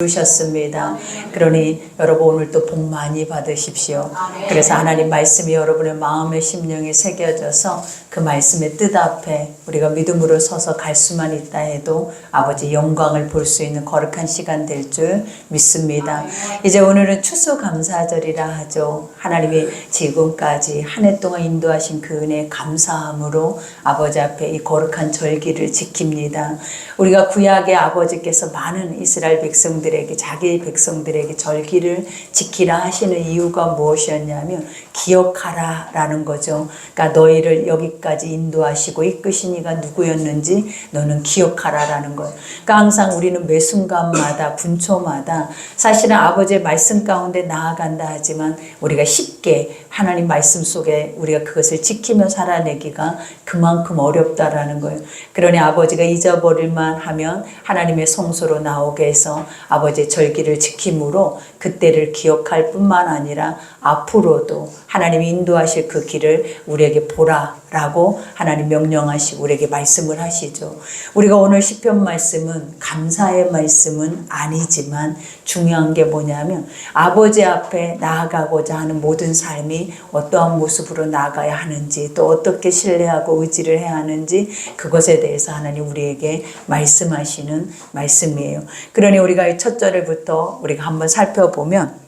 주셨습니다. 그러니 여러분 오늘 또복 많이 받으십시오. 그래서 하나님 말씀이 여러분의 마음의 심령에 새겨져서 그 말씀의 뜻 앞에 우리가 믿음으로 서서 갈 수만 있다 해도 아버지 영광을 볼 수 있는 거룩한 시간 될 줄 믿습니다. 이제 오늘은 추수감사절이라 하죠. 하나님이 지금까지 한 해 동안 인도하신 그 은혜 감사함으로 아버지 앞에 이 거룩한 절기를 지킵니다. 우리가 구약의 아버지께서 많은 이스라엘 백성들에게 자기 백성들에게 절기를 지키라 하시는 이유가 무엇이었냐면 기억하라라는 거죠. 그러니까 너희를 여기까지 인도하시고 이끄신 이가 누구였는지 너는 기억하라라는 거예요. 그러니까 항상 우리는 매 순간마다 분초마다 사실은 아버지의 말씀 가운데 나아간다 하지만 우리가 쉽게 하나님 말씀 속에 우리가 그것을 지키며 살아내기가 그만큼 어렵다라는 거예요. 그러니 아버지가 잊어버릴만 하면 하나님의 성소로 나오게 해서 아버지의 절기를 지킴으로 그때를 기억할 뿐만 아니라 앞으로도 하나님이 인도하실 그 길을 우리에게 보라라고 하나님 명령하시고 우리에게 말씀을 하시죠. 우리가 오늘 시편 말씀은 감사의 말씀은 아니지만 중요한 게 뭐냐면 아버지 앞에 나아가고자 하는 모든 삶이 어떠한 모습으로 나아가야 하는지 또 어떻게 신뢰하고 의지를 해야 하는지 그것에 대해서 하나님 우리에게 말씀하시는 말씀이에요. 그러니 우리가 이 첫 절부터 우리가 한번 살펴보면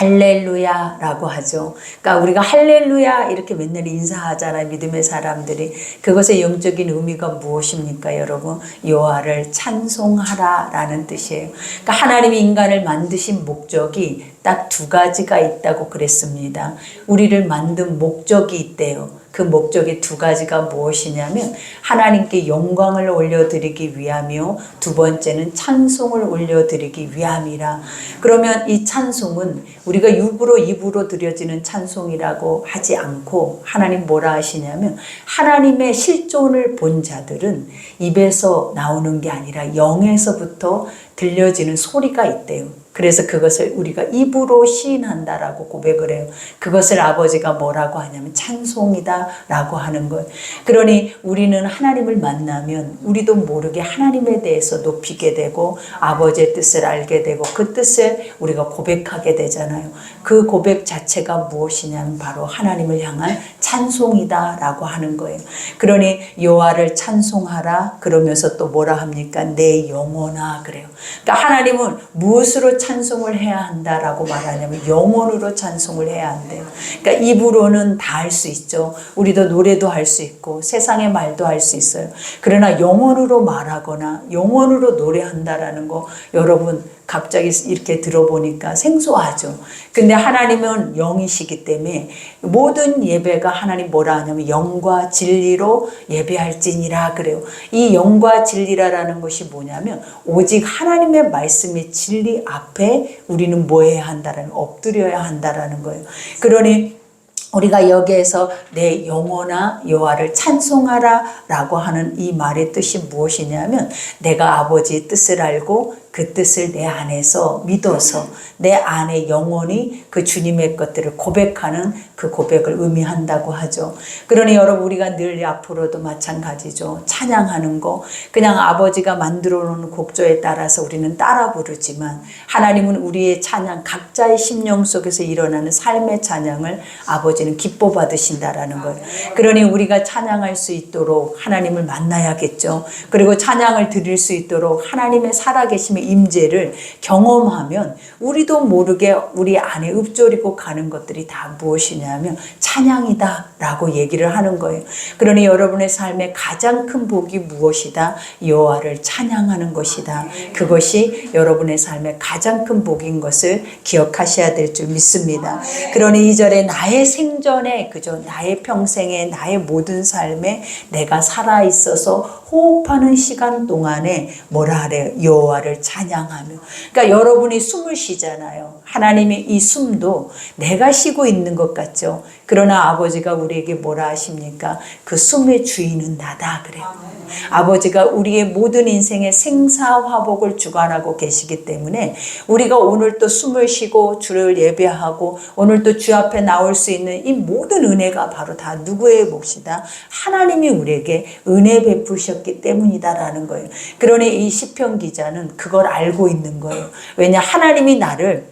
할렐루야라고 하죠. 그러니까 우리가 할렐루야 이렇게 맨날 인사하잖아요. 믿음의 사람들이. 그것의 영적인 의미가 무엇입니까, 여러분? 여호와를 찬송하라라는 뜻이에요. 그러니까 하나님이 인간을 만드신 목적이 딱 두 가지가 있다고 그랬습니다. 우리를 만든 목적이 있대요. 그 목적이 두 가지가 무엇이냐면 하나님께 영광을 올려드리기 위함이요. 두 번째는 찬송을 올려드리기 위함이라. 그러면 이 찬송은 우리가 육으로 입으로 드려지는 찬송이라고 하지 않고 하나님 뭐라 하시냐면 하나님의 실존을 본 자들은 입에서 나오는 게 아니라 영에서부터 들려지는 소리가 있대요. 그래서 그것을 우리가 입으로 시인한다라고 고백을 해요. 그것을 아버지가 뭐라고 하냐면 찬송이다라고 하는 것. 그러니 우리는 하나님을 만나면 우리도 모르게 하나님에 대해서 높이게 되고 아버지의 뜻을 알게 되고 그 뜻을 우리가 고백하게 되잖아요. 그 고백 자체가 무엇이냐면 바로 하나님을 향한 찬송이다라고 하는 거예요. 그러니 여호와를 찬송하라 그러면서 또 뭐라 합니까? 내 영혼아 그래요. 그러니까 하나님은 무엇으로 찬송을 해야 한다라고 말하냐면 영혼으로 찬송을 해야 한대요. 그러니까 입으로는 다 할 수 있죠. 우리도 노래도 할 수 있고 세상의 말도 할 수 있어요. 그러나 영혼으로 말하거나 영혼으로 노래한다라는 거 여러분 갑자기 이렇게 들어보니까 생소하죠. 근데 하나님은 영이시기 때문에 모든 예배가 하나님 뭐라 하냐면 영과 진리로 예배할지니라 그래요. 이 영과 진리라라는 것이 뭐냐면 오직 하나님의 말씀의 진리 앞에 우리는 뭐 해야 한다라는 엎드려야 한다라는 거예요. 그러니 우리가 여기에서 내 영혼아 여호와를 찬송하라라고 하는 이 말의 뜻이 무엇이냐면 내가 아버지의 뜻을 알고 그 뜻을 내 안에서 믿어서 내 안에 영혼이 그 주님의 것들을 고백하는 그 고백을 의미한다고 하죠. 그러니 여러분 우리가 늘 앞으로도 마찬가지죠. 찬양하는 거 그냥 아버지가 만들어 놓은 곡조에 따라서 우리는 따라 부르지만 하나님은 우리의 찬양 각자의 심령 속에서 일어나는 삶의 찬양을 아버지는 기뻐 받으신다라는 거예요. 그러니 우리가 찬양할 수 있도록 하나님을 만나야겠죠. 그리고 찬양을 드릴 수 있도록 하나님의 살아계심 의 임재를 경험하면 우리도 모르게 우리 안에 읊조리고 가는 것들이 다 무엇이냐면 찬양이다 라고 얘기를 하는 거예요. 그러니 여러분의 삶의 가장 큰 복이 무엇이다? 여호와를 찬양하는 것이다. 그것이 여러분의 삶의 가장 큰 복인 것을 기억하셔야 될 줄 믿습니다. 그러니 이절에 나의 생전에 그저 나의 평생에 나의 모든 삶에 내가 살아 있어서 호흡하는 시간 동안에 뭐라 하래요? 여호와를 찬양하며. 그러니까 여러분이 숨을 쉬잖아요. 하나님의 이 숨도 내가 쉬고 있는 것 같죠. 그러나 그러나 아버지가 우리에게 뭐라 하십니까? 그 숨의 주인은 나다 그래요. 아버지가 우리의 모든 인생의 생사화복을 주관하고 계시기 때문에 우리가 오늘 또 숨을 쉬고 주를 예배하고 오늘 또 주 앞에 나올 수 있는 이 모든 은혜가 바로 다 누구의 몫이다? 하나님이 우리에게 은혜 베푸셨기 때문이다라는 거예요. 그러니 이 시편 기자는 그걸 알고 있는 거예요. 왜냐 하나님이 나를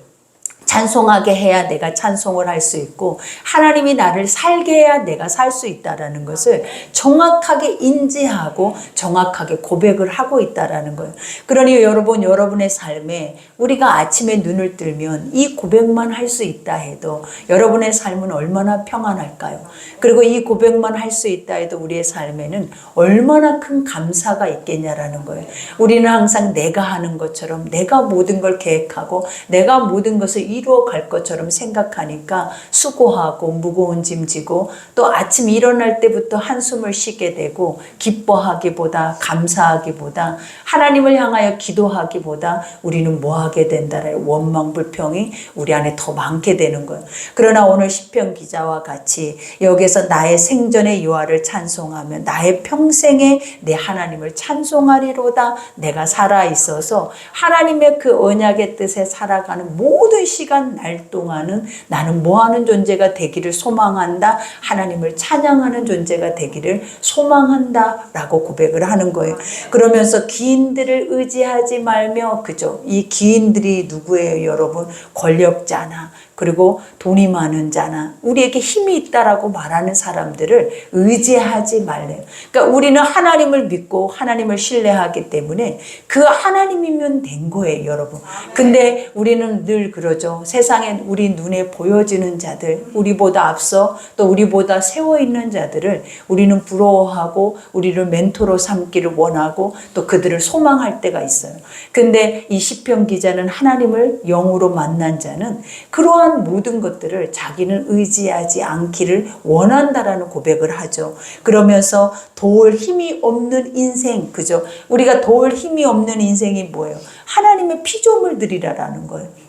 찬송하게 해야 내가 찬송을 할 수 있고 하나님이 나를 살게 해야 내가 살 수 있다라는 것을 정확하게 인지하고 정확하게 고백을 하고 있다라는 거예요. 그러니 여러분 여러분의 삶에 우리가 아침에 눈을 뜨면 이 고백만 할 수 있다 해도 여러분의 삶은 얼마나 평안할까요? 그리고 이 고백만 할 수 있다 해도 우리의 삶에는 얼마나 큰 감사가 있겠냐라는 거예요. 우리는 항상 내가 하는 것처럼 내가 모든 걸 계획하고 내가 모든 것을 이루어 갈 것처럼 생각하니까 수고하고 무거운 짐 지고 또 아침 일어날 때부터 한숨을 쉬게 되고 기뻐하기보다 감사하기보다 하나님을 향하여 기도하기보다 우리는 뭐 하게 된다라는 원망 불평이 우리 안에 더 많게 되는 거예요. 그러나 오늘 시편 기자와 같이 여기서 나의 생전의 유아를 찬송하며 나의 평생에 내 하나님을 찬송하리로다 내가 살아 있어서 하나님의 그 언약의 뜻에 살아가는 모든 시간 날 동안은 나는 뭐 하는 존재가 되기를 소망한다. 하나님을 찬양하는 존재가 되기를 소망한다 라고 고백을 하는 거예요. 그러면서 기인들을 의지하지 말며 그죠? 이 기인들이 누구예요, 여러분? 권력자나 그리고 돈이 많은 자나 우리에게 힘이 있다라고 말하는 사람들을 의지하지 말래요. 그러니까 우리는 하나님을 믿고 하나님을 신뢰하기 때문에 그 하나님이면 된 거예요, 여러분. 근데 우리는 늘 그러죠. 세상에 우리 눈에 보여지는 자들, 우리보다 앞서 또 우리보다 세워 있는 자들을 우리는 부러워하고 우리를 멘토로 삼기를 원하고 또 그들을 소망할 때가 있어요. 근데 이 시편 기자는 하나님을 영으로 만난 자는 그러한 모든 것들을 자기는 의지하지 않기를 원한다라는 고백을 하죠. 그러면서 도울 힘이 없는 인생, 그죠? 우리가 도울 힘이 없는 인생이 뭐예요? 하나님의 피조물들이라는 거예요.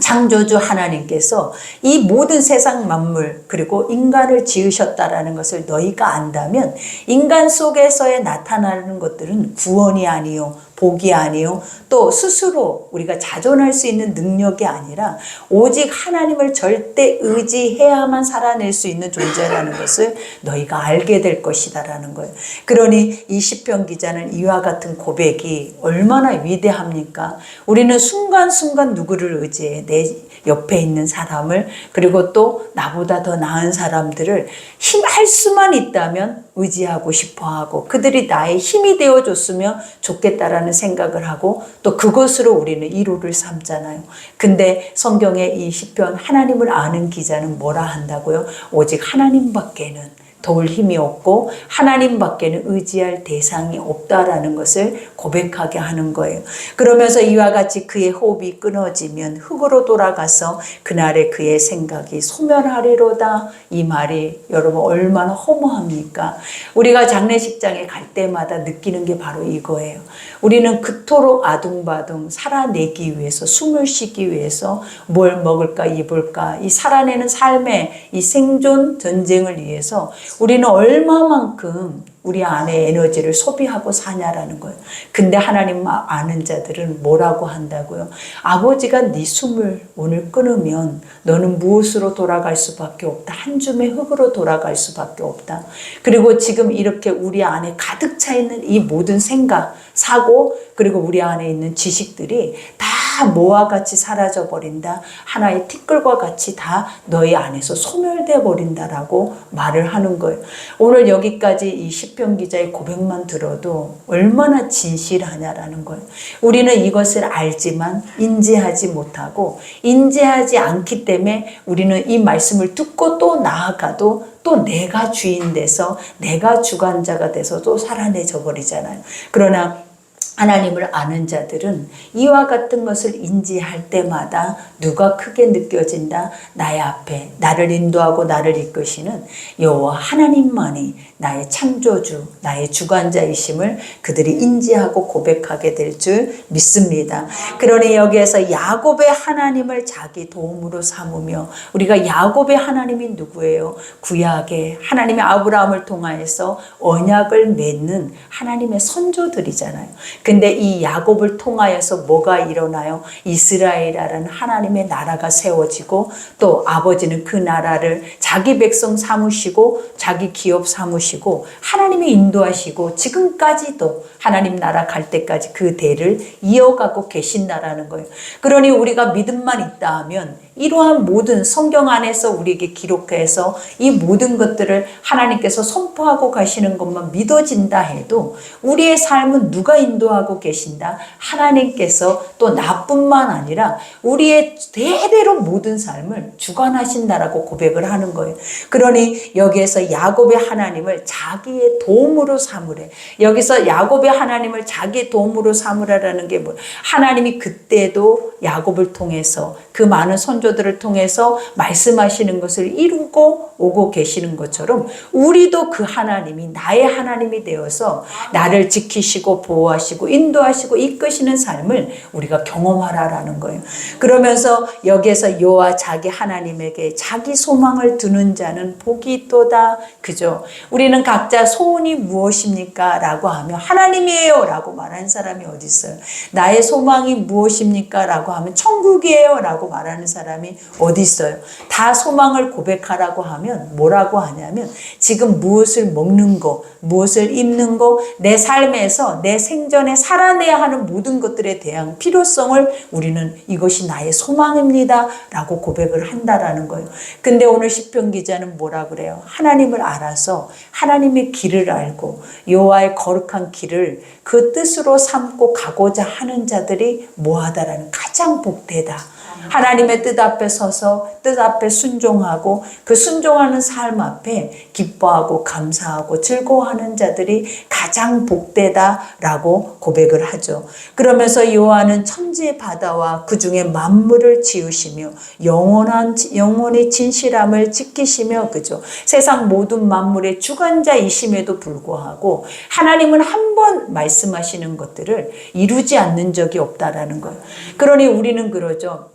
창조주 하나님께서 이 모든 세상 만물 그리고 인간을 지으셨다라는 것을 너희가 안다면 인간 속에서의 나타나는 것들은 구원이 아니요 복이 아니요 또 스스로 우리가 자존할 수 있는 능력이 아니라 오직 하나님을 절대 의지해야만 살아낼 수 있는 존재라는 것을 너희가 알게 될 것이다라는 거예요. 그러니 이 시편 기자는 이와 같은 고백이 얼마나 위대합니까? 우리는 순간순간 누구를 의지해 내 옆에 있는 사람을 그리고 또 나보다 더 나은 사람들을 힘할 수만 있다면 의지하고 싶어 하고 그들이 나의 힘이 되어 줬으면 좋겠다라는 생각을 하고 또 그것으로 우리는 1호를 삼잖아요. 근데 성경의 이 시편 하나님을 아는 기자는 뭐라 한다고요? 오직 하나님밖에는 도울 힘이 없고 하나님밖에는 의지할 대상이 없다라는 것을 고백하게 하는 거예요. 그러면서 이와 같이 그의 호흡이 끊어지면 흙으로 돌아가서 그날의 그의 생각이 소멸하리로다. 이 말이 여러분 얼마나 허무합니까? 우리가 장례식장에 갈 때마다 느끼는 게 바로 이거예요. 우리는 그토록 아둥바둥 살아내기 위해서 숨을 쉬기 위해서 뭘 먹을까 입을까 이 살아내는 삶의 이 생존 전쟁을 위해서 우리는 얼마만큼 우리 안에 에너지를 소비하고 사냐라는 거예요. 근데 하나님 아는 자들은 뭐라고 한다고요? 아버지가 네 숨을 오늘 끊으면 너는 무엇으로 돌아갈 수밖에 없다. 한 줌의 흙으로 돌아갈 수밖에 없다. 그리고 지금 이렇게 우리 안에 가득 차 있는 이 모든 생각, 사고, 그리고 우리 안에 있는 지식들이 다 뭐와 같이 사라져 버린다. 하나의 티끌과 같이 다 너희 안에서 소멸돼 버린다라고 말을 하는 거예요. 오늘 여기까지 이 시편 기자의 고백만 들어도 얼마나 진실하냐라는 거예요. 우리는 이것을 알지만 인지하지 못하고 인지하지 않기 때문에 우리는 이 말씀을 듣고 또 나아가도 또 내가 주인 돼서 내가 주관자가 돼서 또 살아내져 버리잖아요. 그러나 하나님을 아는 자들은 이와 같은 것을 인지할 때마다 누가 크게 느껴진다. 나의 앞에 나를 인도하고 나를 이끄시는 여호와 하나님만이 나의 창조주, 나의 주관자이심을 그들이 인지하고 고백하게 될 줄 믿습니다. 그러니 여기에서 야곱의 하나님을 자기 도움으로 삼으며 우리가 야곱의 하나님이 누구예요? 구약의 하나님의 아브라함을 통하여서 언약을 맺는 하나님의 선조들이잖아요. 근데 이 야곱을 통하여서 뭐가 일어나요? 이스라엘이라는 하나님의 나라가 세워지고 또 아버지는 그 나라를 자기 백성 삼으시고 자기 기업 삼으시고 하나님이 인도하시고 지금까지도 하나님 나라 갈 때까지 그 대를 이어가고 계신다라는 거예요. 그러니 우리가 믿음만 있다 하면 이러한 모든 성경 안에서 우리에게 기록해서 이 모든 것들을 하나님께서 선포하고 가시는 것만 믿어진다 해도 우리의 삶은 누가 인도하고 계신다? 하나님께서 또 나뿐만 아니라 우리의 대대로 모든 삶을 주관하신다라고 고백을 하는 거예요. 그러니 여기에서 야곱의 하나님을 자기의 도움으로 삼으래. 여기서 야곱의 하나님을 자기의 도움으로 삼으라라는 게 뭐? 하나님이 그때도 야곱을 통해서 그 많은 선조들을 통해서 말씀하시는 것을 이루고 오고 계시는 것처럼 우리도 그 하나님이 나의 하나님이 되어서 나를 지키시고 보호하시고 인도하시고 이끄시는 삶을 우리가 경험하라라는 거예요. 그러면서 여기에서 여호와 자기 하나님에게 자기 소망을 두는 자는 복이 있도다. 그죠? 우리는 각자 소원이 무엇입니까? 라고 하면 하나님 이에요. 라고 말하는 사람이 어디 있어요? 나의 소망이 무엇입니까? 라고 하면 천국이에요. 라고 말하는 사람이 어디 있어요? 다 소망을 고백하라고 하면 뭐라고 하냐면 지금 무엇을 먹는 거, 무엇을 입는 거, 내 삶에서 내 생전에 살아내야 하는 모든 것들에 대한 필요성을 우리는 이것이 나의 소망입니다. 라고 고백을 한다라는 거예요. 근데 오늘 시편 기자는 뭐라 그래요? 하나님을 알아서 하나님의 길을 알고 여호와의 거룩한 길을 그 뜻으로 삼고 가고자 하는 자들이 뭐하다라는 가장 복되다. 하나님의 뜻 앞에 서서 뜻 앞에 순종하고 그 순종하는 삶 앞에 기뻐하고 감사하고 즐거워하는 자들이 가장 복되다라고 고백을 하죠. 그러면서 요한은 천지 바다와 그 중에 만물을 지으시며 영원한 영원히 진실함을 지키시며 그죠. 세상 모든 만물의 주관자이심에도 불구하고 하나님은 한 번 말씀하시는 것들을 이루지 않는 적이 없다라는 거예요. 그러니 우리는 그러죠.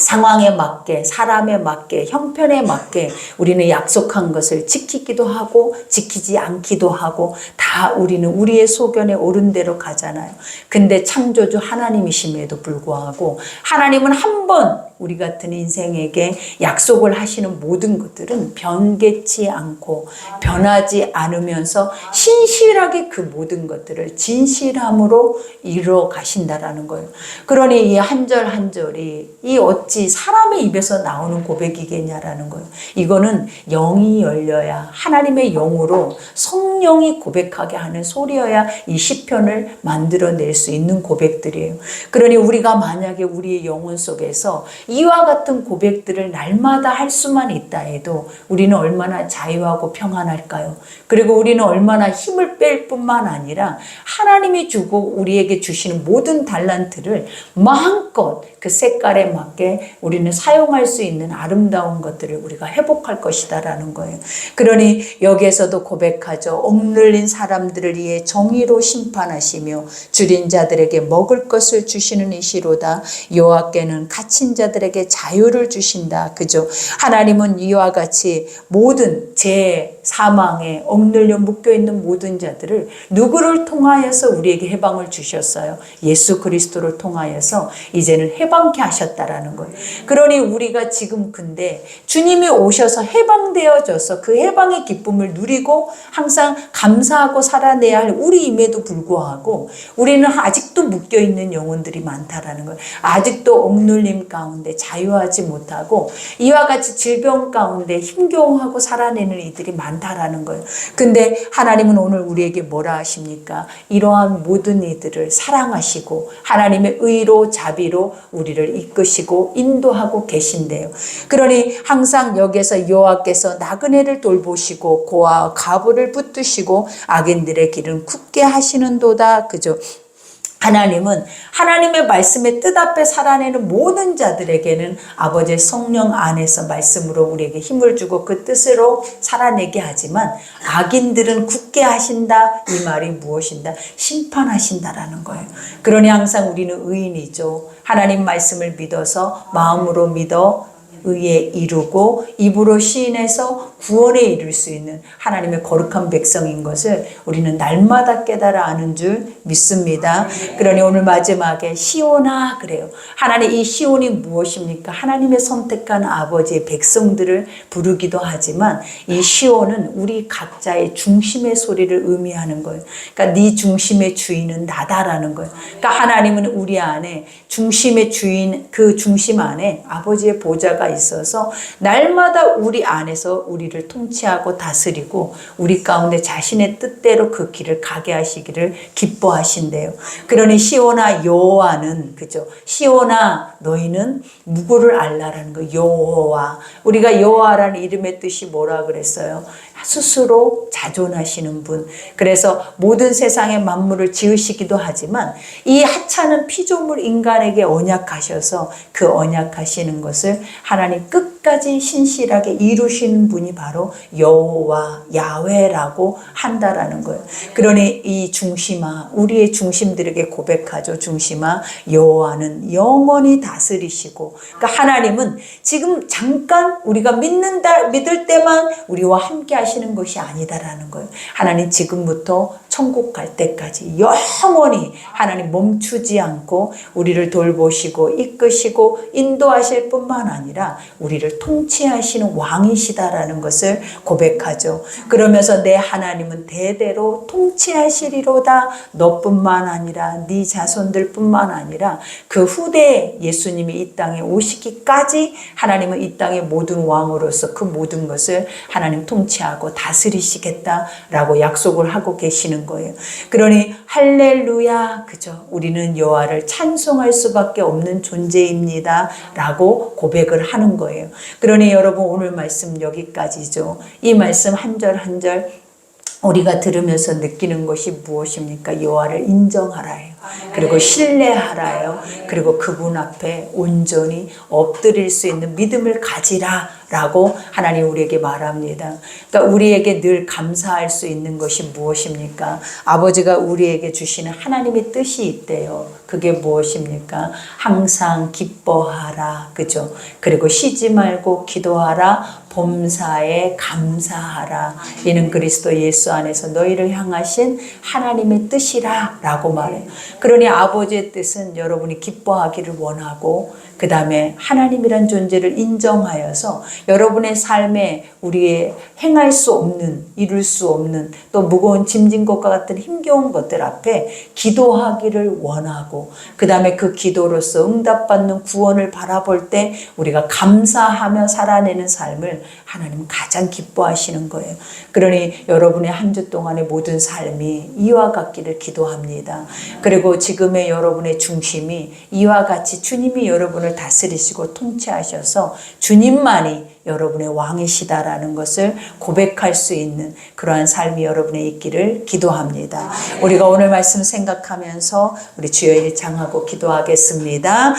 상황에 맞게 사람에 맞게 형편에 맞게 우리는 약속한 것을 지키기도 하고 지키지 않기도 하고 다 우리는 우리의 소견에 옳은 대로 가잖아요. 근데 창조주 하나님이심에도 불구하고 하나님은 한번 우리 같은 인생에게 약속을 하시는 모든 것들은 변개치 않고 변하지 않으면서 신실하게 그 모든 것들을 진실함으로 이루어 가신다라는 거예요. 그러니 이 한절 한 절이 이 어찌 사람의 입에서 나오는 고백이겠냐라는 거예요. 이거는 영이 열려야 하나님의 영으로 성령이 고백하게 하는 소리여야 이 시편을 만들어낼 수 있는 고백들이에요. 그러니 우리가 만약에 우리의 영혼 속에서 이와 같은 고백들을 날마다 할 수만 있다 해도 우리는 얼마나 자유하고 평안할까요? 그리고 우리는 얼마나 힘을 뺄 뿐만 아니라 하나님이 주고 우리에게 주시는 모든 달란트를 마음껏 그 색깔에 맞게 우리는 사용할 수 있는 아름다운 것들을 우리가 회복할 것이다라는 거예요. 그러니 여기에서도 고백하죠. 억눌린 사람들을 위해 정의로 심판하시며 줄인 자들에게 먹을 것을 주시는 이시로다. 여호와께는 갇힌 자들 에게 자유를 주신다. 그죠? 하나님은 이와 같이 모든 제 사망에 억눌려 묶여 있는 모든 자들을 누구를 통하여서 우리에게 해방을 주셨어요. 예수 그리스도를 통하여서 이제는 해방케 하셨다라는 거예요. 그러니 우리가 지금 근데 주님이 오셔서 해방되어져서 그 해방의 기쁨을 누리고 항상 감사하고 살아내야 할 우리임에도 불구하고 우리는 아직도 묶여 있는 영혼들이 많다라는 거예요. 아직도 억눌림 가운데 자유하지 못하고 이와 같이 질병 가운데 힘겨워하고 살아내는 이들이 많다 라는 거예요. 근데 하나님은 오늘 우리에게 뭐라 하십니까? 이러한 모든 이들을 사랑하시고 하나님의 의로 자비로 우리를 이끄시고 인도하고 계신대요. 그러니 항상 여기에서 여호와께서 나그네를 돌보시고 고아 가부를 붙드시고 악인들의 길은 굳게 하시는도다. 그죠? 하나님은 하나님의 말씀의 뜻 앞에 살아내는 모든 자들에게는 아버지의 성령 안에서 말씀으로 우리에게 힘을 주고 그 뜻으로 살아내게 하지만 악인들은 굳게 하신다 이 말이 무엇인가 심판하신다라는 거예요. 그러니 항상 우리는 의인이죠. 하나님 말씀을 믿어서 마음으로 믿어 의에 이루고 입으로 시인해서 구원에 이룰 수 있는 하나님의 거룩한 백성인 것을 우리는 날마다 깨달아 아는 줄 믿습니다. 그러니 오늘 마지막에 시오나 그래요. 하나님 이 시온이 무엇입니까? 하나님의 선택한 아버지의 백성들을 부르기도 하지만 이 시온은 우리 각자의 중심의 소리를 의미하는 거예요. 그러니까 네 중심의 주인은 나다라는 거예요. 그러니까 하나님은 우리 안에 중심의 주인 그 중심 안에 아버지의 보좌가 있어서 날마다 우리 안에서 우리를 통치하고 다스리고 우리 가운데 자신의 뜻대로 그 길을 가게 하시기를 기뻐하신대요. 그러니 시오나 여호와는 그죠? 시오나 너희는 무고를 알라라는 거 여호와 우리가 여호와라는 이름의 뜻이 뭐라 그랬어요? 스스로 자존하시는 분. 그래서 모든 세상의 만물을 지으시기도 하지만 이 하찮은 피조물 인간에게 언약하셔서 그 언약하시는 것을 하나님 끝까지 신실하게 이루시는 분이 바로 여호와 야훼라고 한다라는 거예요. 그러니 이 중심아 우리의 중심들에게 고백하죠. 중심아 여호와는 영원히 다스리시고 그러니까 하나님은 지금 잠깐 우리가 믿는다 믿을 때만 우리와 함께 하시 는 것이 아니다라는 거예요. 하나님 지금부터 천국 갈 때까지 영원히 하나님 멈추지 않고 우리를 돌보시고 이끄시고 인도하실 뿐만 아니라 우리를 통치하시는 왕이시다라는 것을 고백하죠. 그러면서 내 하나님은 대대로 통치하시리로다 너뿐만 아니라 네 자손들뿐만 아니라 그 후대에 예수님이 이 땅에 오시기까지 하나님은 이 땅의 모든 왕으로서 그 모든 것을 하나님 통치하고 다스리시겠다라고 약속을 하고 계시는 거예요. 그러니 할렐루야 그죠? 우리는 여호와를 찬송할 수밖에 없는 존재입니다라고 고백을 하는 거예요. 그러니 여러분 오늘 말씀 여기까지죠. 이 말씀 한 절 한 절 우리가 들으면서 느끼는 것이 무엇입니까? 여호와를 인정하라요. 그리고 신뢰하라요. 그리고 그분 앞에 온전히 엎드릴 수 있는 믿음을 가지라 라고 하나님 우리에게 말합니다. 그러니까 우리에게 늘 감사할 수 있는 것이 무엇입니까? 아버지가 우리에게 주시는 하나님의 뜻이 있대요. 그게 무엇입니까? 항상 기뻐하라. 그죠? 그리고 쉬지 말고 기도하라. 범사에 감사하라. 이는 그리스도 예수 안에서 너희를 향하신 하나님의 뜻이라. 라고 말해요. 그러니 아버지의 뜻은 여러분이 기뻐하기를 원하고, 그 다음에 하나님이란 존재를 인정하여서 여러분의 삶에 우리의 행할 수 없는, 이룰 수 없는, 또 무거운 짐진 것과 같은 힘겨운 것들 앞에 기도하기를 원하고, 그 다음에 그 기도로서 응답받는 구원을 바라볼 때 우리가 감사하며 살아내는 삶을 하나님 가장 기뻐하시는 거예요. 그러니 여러분의 한 주 동안의 모든 삶이 이와 같기를 기도합니다. 그리고 지금의 여러분의 중심이 이와 같이 주님이 여러분을 다스리시고 통치하셔서 주님만이 여러분의 왕이시다라는 것을 고백할 수 있는 그러한 삶이 여러분의 있기를 기도합니다. 우리가 오늘 말씀 생각하면서 우리 주여 일창하고 기도하겠습니다.